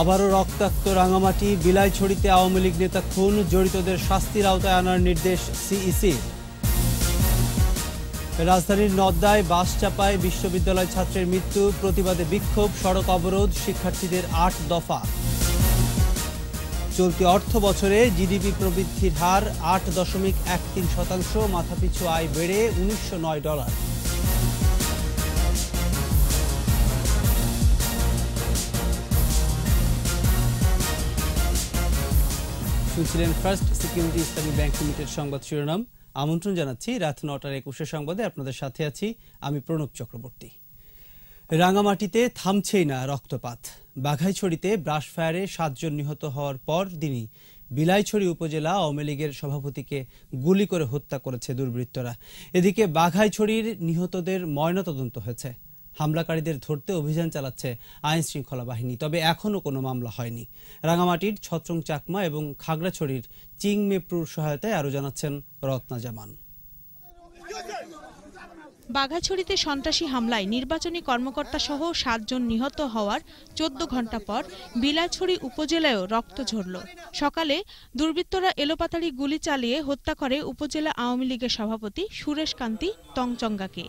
আবারও রক্তাক্ত রাঙামাটি, বিলাইছড়িতে আওয়ামী লীগ নেতা খুন, জড়িতদের শাস্তির আওতায় আনার নির্দেশ সিইসি। রাজধানীর নদ্দায় বাস চাপায় বিশ্ববিদ্যালয় ছাত্রের মৃত্যু, প্রতিবাদে বিক্ষোভ, সড়ক অবরোধ, শিক্ষার্থীদের আট দফা। চলতি অর্থ বছরে জিডিপি প্রবৃদ্ধির হার আট দশমিক এক তিন শতাংশ, মাথাপিছু আয় বেড়ে উনিশশো নয় ডলার। শুনছিলেন first security Islami bank limited সংবাদ শিরোনাম। আমন্ত্রণ জানাচ্ছি রাত নটার একুশে সংবাদে আপনাদের সাথে আছি আমি প্রণব চক্রবর্তী। রাঙামাটিতে থামছেই না রক্তপাত। বাঘাইছড়িতে ব্রাশ ফায়ারে সাতজন নিহত হওয়ার পর দিনই বিলাইছড়ি উপজেলা আওয়ামী লীগের সভাপতিকে গুলি করে হত্যা করেছে দুর্বৃত্তরা। এদিকে বাঘাইছড়ির নিহতদের ময়নাতদন্ত হয়েছে। হামলাকারীদের ধরতে অভিযান চালাচ্ছে আইন শৃঙ্খলা বাহিনী। তবে এখনও কোনো মামলা হয়নি। রাঙামাটির ছত্রং চাকমা এবং খাগড়াছড়ির চিংমেপ্রুর সহায়তায় আরও জানাচ্ছেন রত্না জামান। বাঘাছড়িতে সন্ত্রাসী হামলায় নির্বাচনী কর্মকর্তা সহ সাতজন নিহত হওয়ার চোদ্দ ঘণ্টা পর বিলাছড়ি উপজেলায়ও রক্ত ঝরল। সকালে দুর্বৃত্তরা এলোপাতাড়ি গুলি চালিয়ে হত্যা করে উপজেলা আওয়ামী লীগের সভাপতি সুরেশ কান্তি টংচঙ্গাকে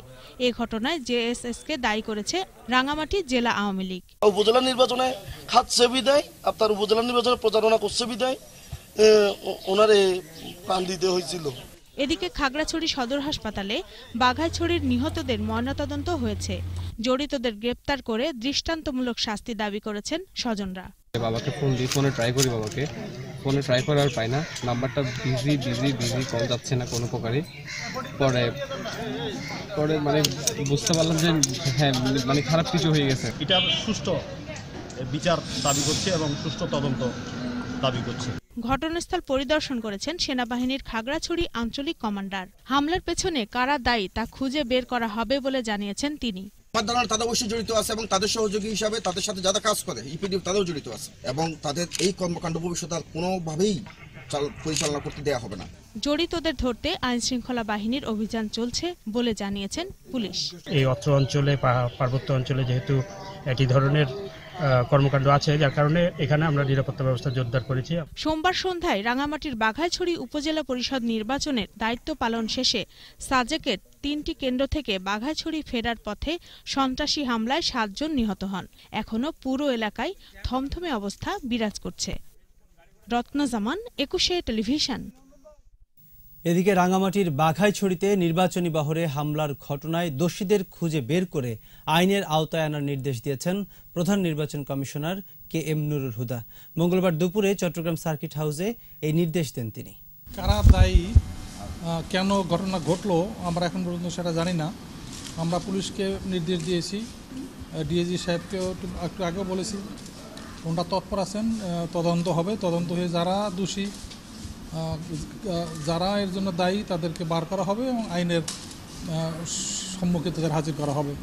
এ ঘটনায় জেএসএসকে দায়ী করেছে রাঙামাটি জেলা আওয়ামী লীগ। উপজেলা নির্বাচনে খাচ্ছে বিদায় আপনার উপজেলা নির্বাচনে প্রচারণা করছে বিদায় ওনারে প্রাণ দিতে হয়েছিল। এদিকে খাগড়াছড়ি সদর হাসপাতালে বাঘাইছড়ির নিহতদের ময়নাতদন্ত হয়েছে। জড়িতদের গ্রেপ্তার করে দৃষ্টান্তমূলক শাস্তি দাবি করেছেন স্বজনরা। বাবাকে ফোন দিই ফোনে ট্রাই করি বাবাকে। ফোনে ট্রাই করার পাই না। নাম্বারটা বিজি বিজি বিজি কল যাচ্ছে না কোনো প্রকারে। পরে পরে মানে বুঝতে পারলাম যে হ্যাঁ মানে খারাপ কিছু হয়ে গেছে। এটার সুষ্ঠু বিচার দাবি করছে এবং সুষ্ঠু তদন্ত দাবি করছে। ঘটনাস্থল পরিদর্শন করেছেন সেনাবাহিনীর খাগড়াছড়ি আঞ্চলিক কমান্ডার। হামলার পেছনে কারা দায়ী তা খুঁজে বের করা হবে বলে জানিয়েছেন তিনি। আমার ধারণা তাদের অবশ্যই জড়িত আছে এবং তাদের সহযোগী হিসাবে তাদের সাথে যারা কাজ করে ইপিডি তাদেরও জড়িত আছে এবং তাদের এই কর্মকাণ্ড ভবিষ্যতে আর কোনোভাবেই পরিচালনা করতে দেওয়া হবে না। জড়িতদের ধরতে আইন শৃঙ্খলা বাহিনীর অভিযান চলছে বলে জানিয়েছেন পুলিশ। এই অত্র অঞ্চলে পার্বত্য অঞ্চলে যেহেতু একই ধরনের কর্মকাণ্ড আছে যার কারণে এখানে আমরা নিরাপত্তা ব্যবস্থা জোরদার করেছি। সোমবার সন্ধ্যায় রাঙামাটির বাঘাইছড়ি উপজেলা পরিষদ নির্বাচনের দায়িত্ব পালন শেষে সাজেকের তিনটি কেন্দ্র থেকে বাঘাইছড়ি ফেরার পথে সন্ত্রাসী হামলায় সাতজন নিহত হন। এখনও পুরো এলাকায় থমথমে অবস্থা বিরাজ করছে। রত্নজামান একুশে টেলিভিশন। এদিকে রাঙামাটির বাঘাইছড়িতে নির্বাচনী বহরে হামলার ঘটনায় দোষীদের খুঁজে বের করে আইনের আওতায় আনার নির্দেশ দিয়েছেন প্রধান নির্বাচন commissioner K M Nurul Huda. মঙ্গলবার দুপুরে চট্টগ্রাম সার্কিট হাউসে এই নির্দেশ দেন তিনি। কারা, দায়ী কেন ঘটনা ঘটলো আমরা এখন পর্যন্ত সেটা জানি না। আমরা পুলিশকে নির্দেশ দিয়েছি ডিএজি সাহেবকেও একটু আগেও বলেছি। ওনারা তৎপর আছেন তদন্ত হবে। তদন্ত হয়ে যারা দোষী যারা এর জন্য দায়ী তাদেরকে বার করা হবে এবং আইনের সম্মুখে তাদের হাজির করা হবে।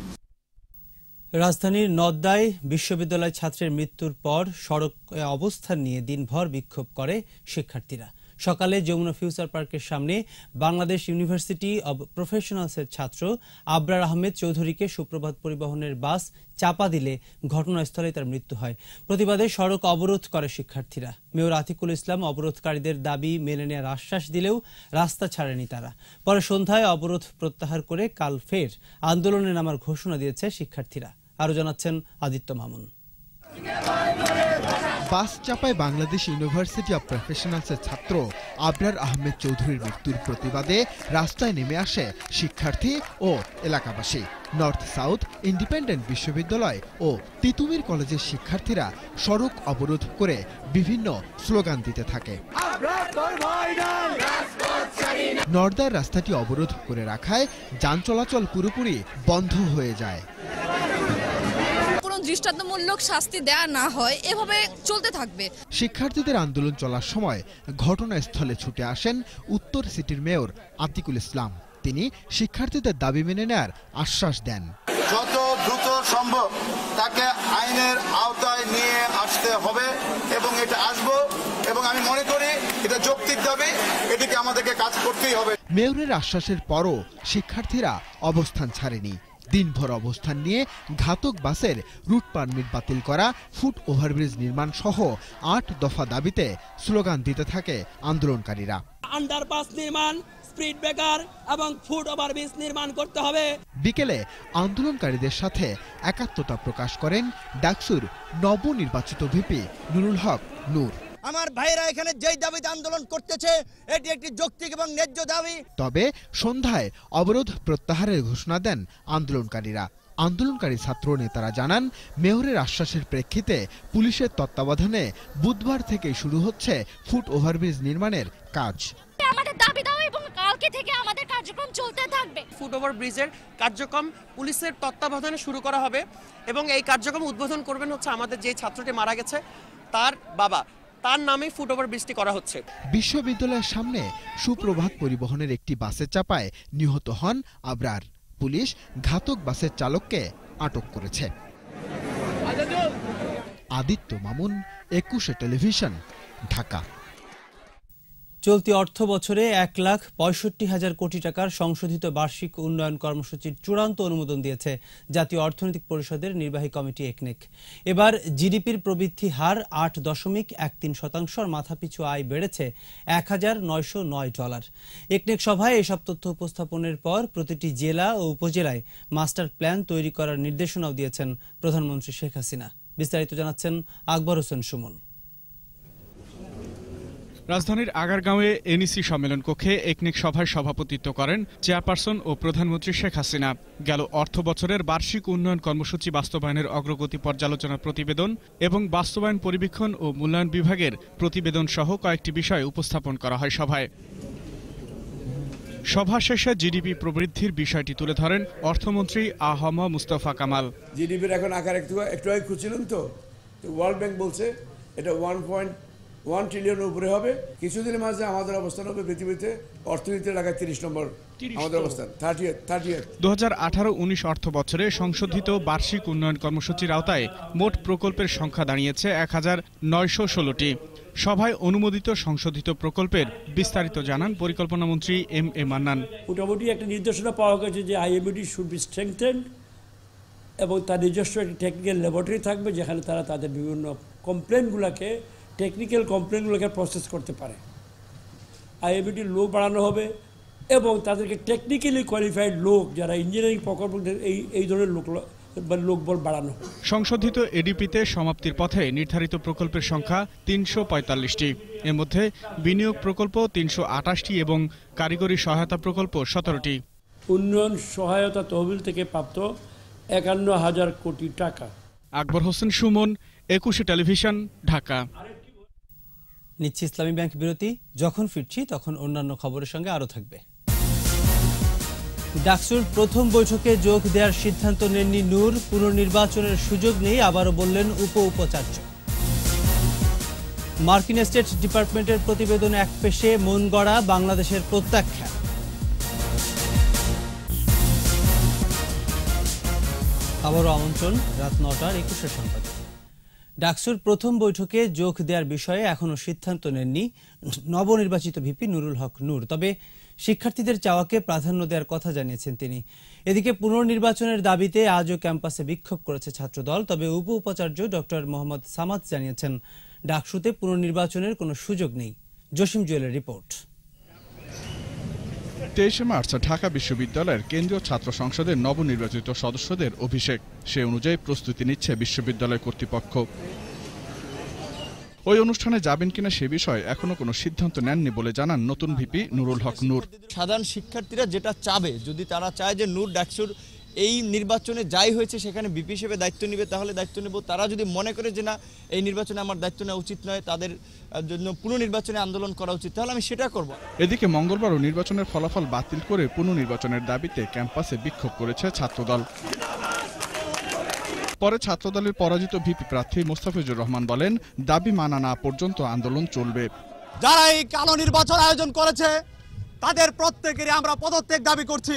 রাজধানীর নদ্দায় বিশ্ববিদ্যালয় ছাত্রের মৃত্যুর পর সড়ক অবস্থান নিয়ে দিনভর বিক্ষোভ করে শিক্ষার্থীরা। সকালে যমুনা ফিউচার পার্কের সামনে বাংলাদেশ ইউনিভার্সিটি অব প্রফেশনালসের ছাত্র আবরার আহমেদ চৌধুরীকে সুপ্রভাত পরিবহনের বাস চাপা দিলে ঘটনাস্থলে তার মৃত্যু হয়। প্রতিবাদে সড়ক অবরোধ করে শিক্ষার্থীরা। মেয়র আতিকুল ইসলাম অবরোধকারীদের দাবি মেনে নেওয়ার আশ্বাস দিলেও রাস্তা ছাড়েনি তারা। পরে সন্ধ্যায় অবরোধ প্রত্যাহার করে কাল ফের আন্দোলনে নামার ঘোষণা দিয়েছে শিক্ষার্থীরা। আরও জানাচ্ছেন আদিত্য মামুন। বাস চাপায় বাংলাদেশ ইউনিভার্সিটি অব প্রফেশনালসের ছাত্র আবরার আহমেদ চৌধুরীর মৃত্যুর প্রতিবাদে রাস্তায় নেমে আসে শিক্ষার্থী ও এলাকাবাসী। নর্থ সাউথ ইন্ডিপেন্ডেন্ট বিশ্ববিদ্যালয় ও তিতুমির কলেজের শিক্ষার্থীরা সড়ক অবরোধ করে বিভিন্ন স্লোগান দিতে থাকে। নর্দার রাস্তাটি অবরোধ করে রাখায় যান চলাচল পুরোপুরি বন্ধ হয়ে যায়। দৃষ্টান্তমূলক শাস্তি দেয়া না হয় এভাবে চলতে থাকবে। শিক্ষার্থীদের আন্দোলন চলার সময় ঘটনাস্থলে ছুটে আসেন উত্তর সিটির মেয়র আতিকুল ইসলাম। তিনি শিক্ষার্থীদের দাবি মেনে নেয়ার আশ্বাস দেন। যত দ্রুত সম্ভব তাকে আইনের আওতায় নিয়ে আসতে হবে এবং এটা আসব এবং আমি মনে করি এটা যৌক্তিক দাবি এটিকে আমাদেরকে কাজ করতেই হবে। মেয়রের আশ্বাসের পরও শিক্ষার্থীরা অবস্থান ছাড়েনি। দিনভর অবস্থান নিয়ে ঘাতক বাসের রুট পারমিট বাতিল করা ফুট ওভারব্রিজ নির্মাণ সহ আট দফা দাবিতে স্লোগান দিতে থাকে আন্দোলনকারীরা। আন্ডারপাস নির্মাণ স্পিড ব্রেকার এবং ফুট ওভারব্রিজ নির্মাণ করতে হবে। বিকেলে আন্দোলনকারীদের সাথে একাত্মতা প্রকাশ করেন ডাকসুর নবনির্বাচিত ভিপি নুরুল হক নূর। আমার ভাইরা এখানে যেই দাবিতে আন্দোলন করতেছে এটি একটি যৌক্তিক এবং ন্যায্য দাবি। তবে সন্ধ্যায় অবরোধ প্রত্যাহারের ঘোষণা দেন আন্দোলনকারীরা। আন্দোলনকারী ছাত্র নেতারা জানান মেয়রের আশ্বাসের প্রেক্ষিতে পুলিশের তত্ত্বাবধানে বুধবার থেকে শুরু হচ্ছে ফুট ওভারব্রিজ নির্মাণের কাজ। আমাদের দাবি দাও এবং কালকে থেকে আমাদের কার্যক্রম চলতে থাকবে। ফুট ওভার ব্রিজের কার্যক্রম পুলিশের তত্ত্বাবধানে শুরু করা হবে এবং এই কার্যক্রম উদ্বোধন করবেন হচ্ছে আমাদের যে ছাত্রটি মারা গেছে তার বাবা। তার নামে ফুট ওভার ব্রিজটি করা হচ্ছে। বিশ্ববিদ্যালয়ের সামনে সুপ্রভাত পরিবহনের একটি বাসে চাপায় নিহত হন আবরার। পুলিশ ঘাতক বাসের চালককে আটক করেছে। আদিত্য মামুন, একুশে টেলিভিশন, ঢাকা। চলতি অর্থ বছরে এক লাখ পঁয়ষট্টি হাজার কোটি টাকার সংশোধিত বার্ষিক উন্নয়ন কর্মসূচির চূড়ান্ত অনুমোদন দিয়েছে জাতীয় অর্থনৈতিক পরিষদের নির্বাহী কমিটি একনেক। এবার জিডিপির প্রবৃদ্ধি হার আট দশমিক এক তিন শতাংশ আর মাথাপিছু আয় বেড়েছে এক হাজার নয়শো নয় ডলার। একনেক সভায় এসব তথ্য উপস্থাপনের পর প্রতিটি জেলা ও উপজেলায় মাস্টার প্ল্যান তৈরি করার নির্দেশনাও দিয়েছেন প্রধানমন্ত্রী শেখ হাসিনা। বিস্তারিত জানাচ্ছেন আকবর হোসেন সুমন। রাজধানীর আগারগাঁওয়ে এনইসি সম্মেলন কক্ষে একনিক সভায় সভাপতিত্ব করেন চেয়ারপারসন ও প্রধানমন্ত্রী শেখ হাসিনা। গেল অর্থ বছরের বার্ষিক উন্নয়ন কর্মসূচি বাস্তবায়নের অগ্রগতি পর্যালোচনা প্রতিবেদন এবং বাস্তবায়ন পরিবীক্ষণ ও মূল্যায়ন বিভাগের প্রতিবেদন সহ কয়েকটি বিষয় উপস্থাপন করা হয় সভায়। সভা শেষে জিডিপি প্রবৃদ্ধির বিষয়টি তুলে ধরেন অর্থমন্ত্রী আহম মুস্তফা কামাল। জিডিপির এখন আকার একটু একটু খুঁজছিলাম তো। ওয়ার্ল্ড ব্যাংক বলছে এটা ওয়ান পয়েন্ট ওয়ান ট্রিলিয়নের উপরে হবে। কিছুদিনের মাঝে আমাদের অবস্থান হবে পৃথিবীতে। অর্থনীতির টাকায় তিরিশ নম্বর। আমাদের অবস্থান। থার্টি থার্টি দু হাজার আঠারো উনিশ অর্থ বছরে সংশোধিত বার্ষিক উন্নয়ন কর্মসূচির আওতায় মোট প্রকল্পের সংখ্যা দাঁড়িয়েছে এক হাজার নয়শো ষোলোটি। সভায় অনুমোদিত সংশোধিত প্রকল্পের বিস্তারিত জানান পরিকল্পনা মন্ত্রী এম এ মান্নান। মোটামুটি একটা নির্দেশনা পাওয়া গেছে যে আইএমডি শুড বি স্ট্রেংথেন এবং তার নিজস্ব একটি টেকনিক্যাল ল্যাবরেটরি থাকবে যেখানে তারা তাদের বিভিন্ন কমপ্লেনগুলোকে টেকনিক্যাল কমপ্লেনগুলোকে প্রসেস করতে পারে। আইএমডির লোক বাড়ানো হবে এবং তাদেরকে টেকনিক্যালি কোয়ালিফাইড লোক যারা ইঞ্জিনিয়ারিং প্রকল্প এই এই ধরনের লোক লোকবল বাড়ানো। সংশোধিত এডিপিতে সমাপ্তির পথে নির্ধারিত প্রকল্পের সংখ্যা তিনশো পঁয়তাল্লিশটি। এর মধ্যে বিনিয়োগ প্রকল্প তিনশো আটাশটি এবং কারিগরি সহায়তা প্রকল্প সতেরোটি। উন্নয়ন সহায়তা তহবিল থেকে প্রাপ্ত একান্ন হাজার কোটি টাকা। আকবর হোসেন সুমন একুশে টেলিভিশন ঢাকা। নিচ্ছি ইসলামী ব্যাংক বিরতি। যখন ফিরছি তখন অন্যান্য খবরের সঙ্গে আরও থাকবে। ডাকসুর প্রথম বৈঠকে যোগ দেওয়ার সিদ্ধান্ত নেননি নূর। পুনর্নির্বাচনের সুযোগ নেই, আবারও বললেন উপ উপাচার্য মার্কিন স্টেট ডিপার্টমেন্টের প্রতিবেদন এক পেশে, মন গড়া বাংলাদেশের প্রত্যাখ্যান আবারও আমন্ত্রণ, রাত নটার একুশে সংবাদে। ডাকসুর প্রথম বৈঠকে যোগ দেওয়ার বিষয়ে এখনও সিদ্ধান্ত নেননি নবনির্বাচিত ভিপি নুরুল হক নূর। তবে শিক্ষার্থীদের চাওয়াকে প্রাধান্য দেওয়ার কথা জানিয়েছেন তিনি। এদিকে পুনর্নির্বাচনের দাবিতে আজও ক্যাম্পাসে বিক্ষোভ করেছে ছাত্রদল, তবে উপ উপাচার্য ডক্টর মোহাম্মদ সামাদ জানিয়েছেন, ডাকসুতে পুনর্নির্বাচনের কোনো সুযোগ নেই। জসিম জুয়েলের রিপোর্ট। তেইশে মার্চ ঢাকা বিশ্ববিদ্যালয়ের কেন্দ্রীয় ছাত্র সংসদের নবনির্বাচিত সদস্যদের অভিষেক। সে অনুযায়ী প্রস্তুতি নিচ্ছে বিশ্ববিদ্যালয় কর্তৃপক্ষ। ওই অনুষ্ঠানে যাবেন কিনা সে বিষয়ে এখনও কোনো সিদ্ধান্ত নেননি বলে জানান নতুন ভিপি নুরুল হক নূর। সাধারণ শিক্ষার্থীরা যেটা চাবে যদি তারা চায় যে নূর ডাকসুর এই নির্বাচনে যাই হয়েছে সেখানে বিপি হিসেবে দায়িত্ব নেবে তাহলে দায়িত্ব নেব। তারা যদি মনে করে যে না এই নির্বাচনে আমার দায়িত্ব নেওয়া উচিত নয় তাদের জন্য পুনর্নির্বাচনে আন্দোলন করা উচিত তাহলে আমি সেটা করব। এদিকে মঙ্গলবারও নির্বাচনের ফলাফল বাতিল করে পুনর্নির্বাচনের দাবিতে ক্যাম্পাসে বিক্ষোভ করেছে ছাত্রদল। পরে ছাত্রদলের পরাজিত ভিপি প্রার্থী মোস্তাফিজুর রহমান বলেন দাবি মানা না পর্যন্ত আন্দোলন চলবে। যারা এই কালো নির্বাচন আয়োজন করেছে তাদের প্রত্যেকেরই আমরা পদত্যাগ দাবি করছি।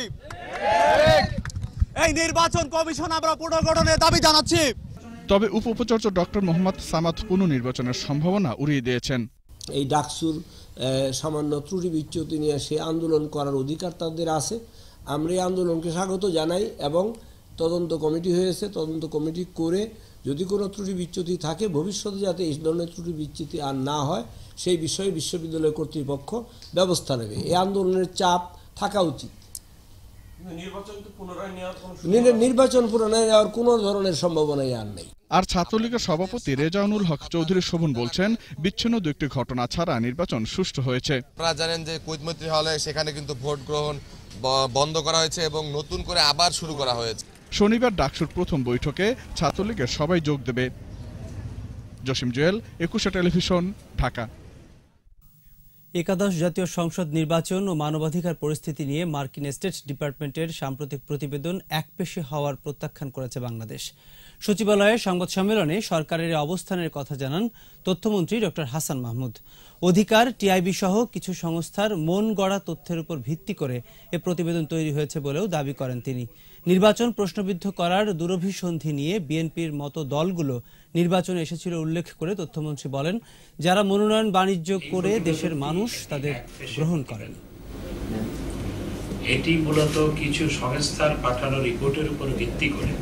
এই নির্বাচন কমিশন আমরা পুনর্গঠনের দাবি জানাচ্ছি। তবে উপ উপাচার্য ডক্টর মোহাম্মদ সামাদ পুনর্নির্বাচনের সম্ভাবনা উড়িয়ে দিয়েছেন। এই ডাকসুর সামান্য ত্রুটি বিচ্যুতি নিয়ে সে আন্দোলন করার অধিকার তাদের আছে। আমরা এই আন্দোলনকে স্বাগত জানাই এবং তদন্ত কমিটি হয়েছে তদন্ত কমিটি করে যদি কোনো ত্রুটি বিচ্যুতি থাকে ভবিষ্যতে যাতে এই ধরনের ত্রুটি বিচ্যুতি আর না হয় সেই বিষয়ে বিশ্ববিদ্যালয় কর্তৃপক্ষ ব্যবস্থা নেবে। এই আন্দোলনের চাপ থাকা উচিত। নির্বাচন পুনরায় নেওয়ার কোনো ধরনের সম্ভাবনাই আর নেই। আর ছাত্রলীগের সভাপতি রেজাউনুল হক চৌধুরী শোভন বলছেন বিচ্ছিন্ন দু একটি ঘটনা ছাড়া নির্বাচন সুষ্ঠু হয়েছে। আপনারা জানেন যে কৈতমৈত্রী হলে সেখানে কিন্তু ভোট গ্রহণ বন্ধ করা হয়েছে এবং নতুন করে আবার শুরু করা হয়েছে। শনিবার ডাকসুর প্রথম বৈঠকে ছাত্রলীগের সবাই যোগ দেবে। জসিম জুয়েল, একুশে টেলিভিশন, ঢাকা। একাদশ জাতীয় সংসদ নির্বাচন ও মানবাধিকার পরিস্থিতি নিয়ে মার্কিন স্টেট ডিপার্টমেন্টের সাম্প্রতিক প্রতিবেদন একপেশে হওয়ার প্রত্যাখ্যান করেছে বাংলাদেশ। সচিবালয়ে সংবাদ সম্মেলনে সরকারের অবস্থানের কথা জানান তথ্যমন্ত্রী ড. হাসান মাহমুদ। অধিকার, টিআইবি সহ কিছু সংস্থার মন গড়া তথ্যের উপর ভিত্তি করে এ প্রতিবেদন তৈরি হয়েছে বলেও দাবি করেন তিনি। নির্বাচন প্রশ্নবিদ্ধ করার দুরভিসন্ধি নিয়ে বিএনপির মতো দলগুলো নির্বাচনে এসেছিল উল্লেখ করে তথ্যমন্ত্রী বলেন, যারা মনোনয়ন বাণিজ্য করে দেশের মানুষ তাদের গ্রহণ করেন। এটি মূলত কিছু সংস্থার পাঠানো রিপোর্টের উপর ভিত্তি করে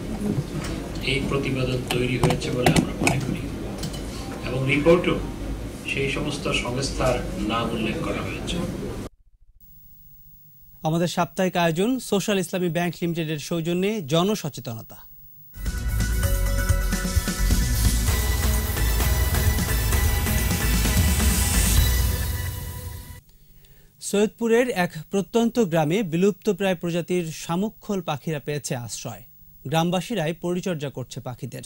এই প্রতিবেদন তৈরি হয়েছে বলে আমরা মনে করি। এবং রিপোর্টও সেই সমস্ত সংস্থার নাম উল্লেখ করা হয়েছে। আমাদের সাপ্তাহিক আয়োজন সোশ্যাল ইসলামী ব্যাংক লিমিটেডের সৌজন্যে জনসচেতনতা। সৈয়দপুরের এক প্রত্যন্ত গ্রামে বিলুপ্তপ্রায় প্রজাতির শামুকখোল পাখিরা পেয়েছে আশ্রয়। গ্রামবাসীরাই পরিচর্যা করছে পাখিদের।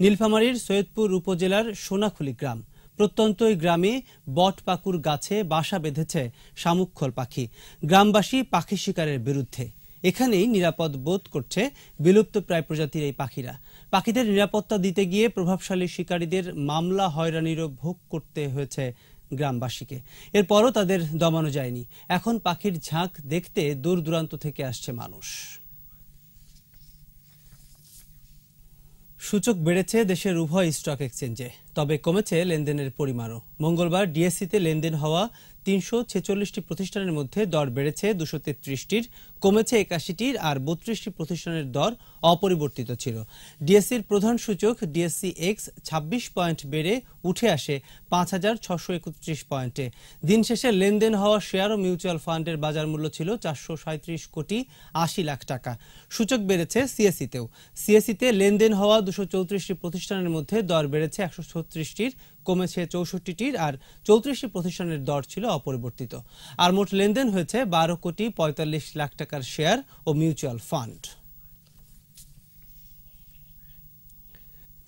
নীলফামারীর সৈয়দপুর উপজেলার সোনাখুলি গ্রাম। প্রত্যন্ত গ্রামে বটপাকুর গাছে বাসা বেঁধেছে শামুকখোল পাখি। গ্রামবাসী পাখি শিকারের বিরুদ্ধে। এখানেই নিরাপদ বোধ করছে বিলুপ্তপ্রায় প্রজাতির এই পাখিরা। পাখিদের নিরাপত্তা দিতে গিয়ে প্রভাবশালী শিকারীদের মামলা হয়রানিরও ভোগ করতে হয়েছে গ্রামবাসীকে। এরপরও তাদের দমানো যায়নি। এখন পাখির ঝাঁক দেখতে দূর দূরান্ত থেকে আসছে মানুষ। সূচক বেড়েছে দেশের উভয় স্টক এক্সচেঞ্জে। তবে কমেছে লেনদেনের পরিমাণও। মঙ্গলবার ডিএসসিতে লেনদেন হওয়া তিনশো ছেচল্লিশটি প্রতিষ্ঠানের মধ্যে দর বেড়েছে দুশো তেত্রিশটির, কমেছে একাশিটির আর বত্রিশটি প্রতিষ্ঠানের দর অপরিবর্তিত ছিল। ডিএসসির প্রধান সূচক ডিএসসি এক্স ছাব্বিশ পয়েন্ট বেড়ে উঠে আসে পাঁচ হাজার ছশো একত্রিশ পয়েন্টে। দিন শেষে লেনদেন হওয়া শেয়ার ও মিউচুয়াল ফান্ডের বাজার মূল্য ছিল চারশো সাঁত্রিশ কোটি আশি লাখ টাকা। সূচক বেড়েছে সিএসিতেও সিএসিতে লেনদেন হওয়া দুশো চৌত্রিশটি প্রতিষ্ঠানের মধ্যে দর বেড়েছে একশো ছত্রিশটির কমেছে চৌষট্টিটির আর চৌত্রিশটি প্রতিষ্ঠানের দর ছিল অপরিবর্তিত। আর মোট লেনদেন হয়েছে বারো কোটি পঁয়তাল্লিশ লাখ টাকার শেয়ার ও মিউচুয়াল ফান্ড।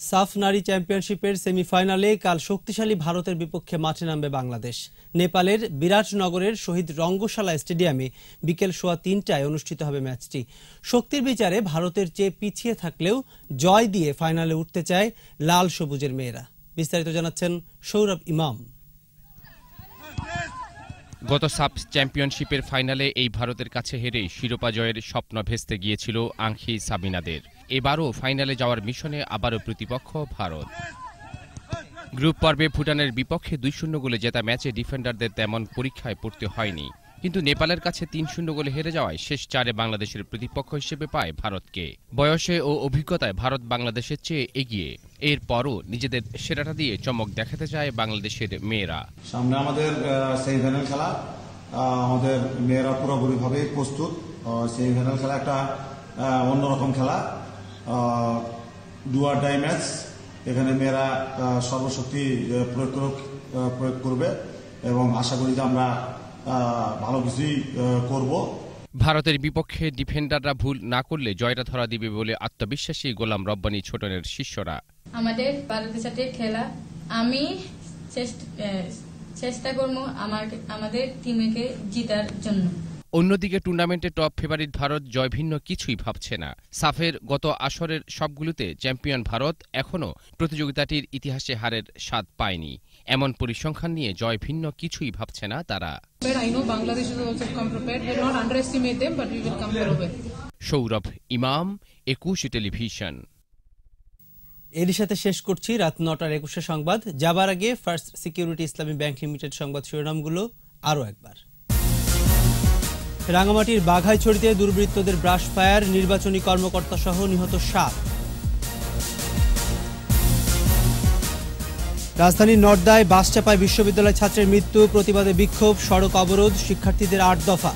সাফ নারী চ্যাম্পিয়নশিপের সেমিফাইনালে কাল শক্তিশালী ভারতের বিপক্ষে মাঠে নামবে বাংলাদেশ। নেপালের বিরাটনগরের শহীদ রঙ্গশালা স্টেডিয়ামে বিকেল সোয়া তিনটায় অনুষ্ঠিত হবে ম্যাচটি। শক্তির বিচারে ভারতের চেয়ে পিছিয়ে থাকলেও জয় দিয়ে ফাইনালে উঠতে চায় লাল সবুজের মেয়েরা। বিস্তারিত জানাচ্ছেন সৌরভ ইমাম। গত সাব চ্যাম্পিয়নশিপের ফাইনালে এই ভারতের কাছে হেরে শিরোপা জয়ের স্বপ্ন ভেস্তে গিয়েছিল আংখি সাবিনাদের। এবারও ফাইনালে যাওয়ার মিশনে আবারও প্রতিপক্ষ ভারত। গ্রুপ পর্বে ভুটানের বিপক্ষে দুই শূন্য গোলে জেতা ম্যাচে ডিফেন্ডারদের তেমন পরীক্ষায় পড়তে হয়নি। কিন্তু নেপালের কাছে তিন শূন্য গোলে হেরে যাওয়ায় শেষ চারে বাংলাদেশের প্রতিপক্ষ হিসেবে পায় ভারতকে। বয়সে ও অভিজ্ঞতায় ভারত বাংলাদেশের চেয়ে এগিয়ে। এরপরও নিজেদের সেরাটা দিয়ে চমক দেখাতে চায় বাংলাদেশের মেয়েরা। সামনে আমাদের সেমিফাইনাল খেলা। আমাদের মেয়েরা পুরোপুরিভাবে প্রস্তুত। সেমিফাইনাল খেলা একটা অন্যরকম খেলা। Do or die match. এখানে মেয়েরা সর্বশক্তি প্রয়োগ প্রয়োগ করবে। এবং আশা করি যে আমরা ভালো কিছুই করব। ভারতের বিপক্ষে ডিফেন্ডাররা ভুল না করলে জয়টা ধরা দিবে বলে আত্মবিশ্বাসী গোলাম রব্বানী ছোটনের শিষ্যরা। আমাদের ভারতের সাথে খেলা। আমি চেষ্টা করব আমার আমাদের টিমকে জিতার জন্য। অন্যদিকে টুর্নামেন্টে টপ ফেভারিট ভারত জয়ভিন্ন কিছুই ভাবছে না। সাফের গত আসরের সবগুলোতে চ্যাম্পিয়ন ভারত এখনও প্রতিযোগিতাটির ইতিহাসে হারের স্বাদ পায়নি। এমন পরিসংখ্যান নিয়ে জয়ভিন্ন কিছুই ভাবছে না তারা. সৌরভ ইমাম একুশ টেলিভিশন। এরই সাথে শেষ করছি রাত নটার একুশে সংবাদ। যাবার আগে first security Islami bank limited সংবাদ শিরোনামগুলো আরও একবার। রাঙামাটির বাঘাইছড়িতে দুর্বৃত্তদের ব্রাশ ফায়ার নির্বাচনী কর্মকর্তা সহ নিহত সাত। রাজধানীর নর্দায় বাস চাপায় বিশ্ববিদ্যালয় ছাত্রের মৃত্যু, প্রতিবাদে বিক্ষোভ, সড়ক অবরোধ, শিক্ষার্থীদের আট দফা।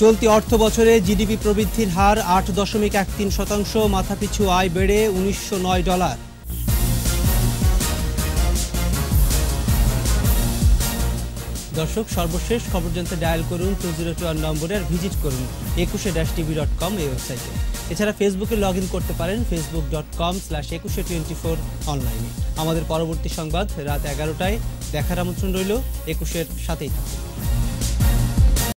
চলতি অর্থ বছরে জিডিপি প্রবৃদ্ধির হার আট দশমিক এক তিন শতাংশ, মাথাপিছু আয় বেড়ে উনিশশো নয় ডলার। দর্শক, সর্বশেষ খবর জানতে ডায়াল করুন টু জিরো টু নম্বরে আর ভিজিট করুন একুশে ড্যাশ টিভি ডট কম এই ওয়েবসাইটে। এছাড়া ফেসবুকে লগ করতে পারেন Facebook dot com slash Ekushey twenty four অনলাইনে আমাদের পরবর্তী সংবাদ রাত এগারোটায়। দেখার আমন্ত্রণ রইল একুশের সাথেই থাকুন।